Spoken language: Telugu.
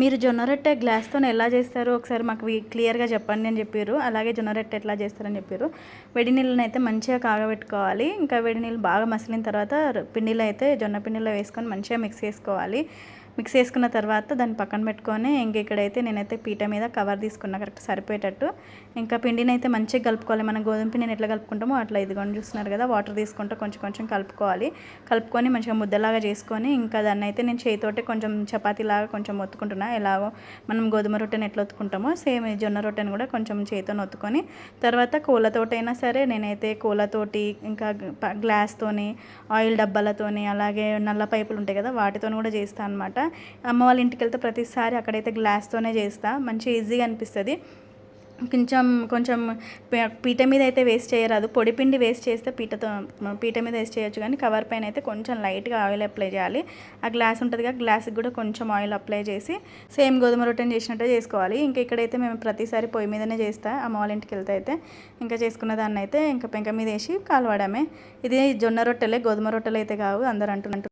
మీరు జొన్న రొట్టె గ్లాస్తో ఎలా చేస్తారు? ఒకసారి మాకు క్లియర్గా చెప్పండి అని చెప్పారు. అలాగే జొన్న రొట్టె ఎట్లా చేస్తారని చెప్పారు. వేడి నీళ్ళని అయితే మంచిగా కాగబెట్టుకోవాలి. ఇంకా వేడి నీళ్ళు బాగా మసిలిన తర్వాత పిండిలో అయితే జొన్న పిండిలో వేసుకొని మంచిగా మిక్స్ చేసుకోవాలి. మిక్స్ చేసుకున్న తర్వాత దాన్ని పక్కన పెట్టుకొని ఇంక ఇక్కడైతే నేనైతే పీట మీద కవర్ తీసుకున్నా కరెక్ట్ సరిపోయేటట్టు. ఇంకా పిండిని అయితే మంచిగా కలుపుకోవాలి. మనం గోధుమ పిండిని ఎట్లా కలుపుకుంటామో అట్లా ఇదిగోండి చూస్తున్నారు కదా వాటర్ తీసుకుంటూ కొంచెం కొంచెం కలుపుకోవాలి. కలుపుకొని మంచిగా ముద్దలాగా చేసుకొని ఇంకా దాన్ని అయితే నేను చేతితోటే కొంచెం చపాతీలాగా కొంచెం ఒత్తుకుంటున్నా. ఎలాగో మనం గోధుమ రొట్టెని ఎట్లా ఒత్తుకుంటామో సేమ్ జొన్న రొట్టెని కూడా కొంచెం చేతితో ఒత్తుకొని తర్వాత కోళ్ళతోటైనా సరే నేనైతే కోళ్ళతోటి ఇంకా గ్లాస్తోని ఆయిల్ డబ్బాలతోని అలాగే నల్ల పైపులు ఉంటాయి కదా వాటితో కూడా చేస్తాను అనమాట అమ్మ వాళ్ళ ఇంటికి వెళ్తే ప్రతిసారి అక్కడైతే గ్లాస్తోనే చేస్తా. మంచి ఈజీగా అనిపిస్తుంది. కొంచెం కొంచెం పీట మీద అయితే వేస్ట్ చేయరాదు. పొడి పిండి వేస్ట్ చేస్తే పీటతో పీట మీద వేస్ట్ చేయొచ్చు కానీ కవర్ పైన అయితే కొంచెం లైట్గా ఆయిల్ అప్లై చేయాలి. ఆ గ్లాస్ ఉంటుంది కదా గ్లాస్కి కూడా కొంచెం ఆయిల్ అప్లై చేసి సేమ్ గోధుమ రొట్టెని చేసినట్టే చేసుకోవాలి. ఇంకా ఇక్కడైతే మేము ప్రతిసారి పొయ్యి మీదనే చేస్తా. అమ్మ వాళ్ళ ఇంటికి వెళ్తే అయితే ఇంకా చేసుకున్న దాన్ని అయితే ఇంకా పెంక మీద వేసి కాలవడమే. ఇది జొన్న రొట్టెలే గోధుమ రొట్టెలు అయితే కావు. అందరు అంటున్నట్టు